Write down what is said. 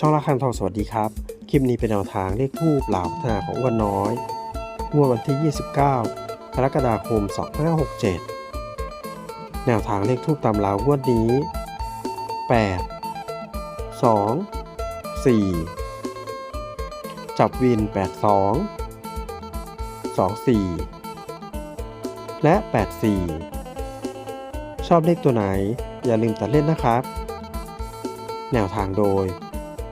ช่องละคังทองสวัสดีครับ คลิปนี้เป็นแนวทางเลขทูปเหล่าพัฒนาของอ้วันน้อยงวดวันที่ 29 กรกฎาคม 2567 แนวทางเลขทูปตามลาวงวดนี้ 8 2 4 จับวิน 82 24 และ 84 ชอบเลขตัวไหนอย่าลืมตัดเล่นนะครับ แนวทางโดย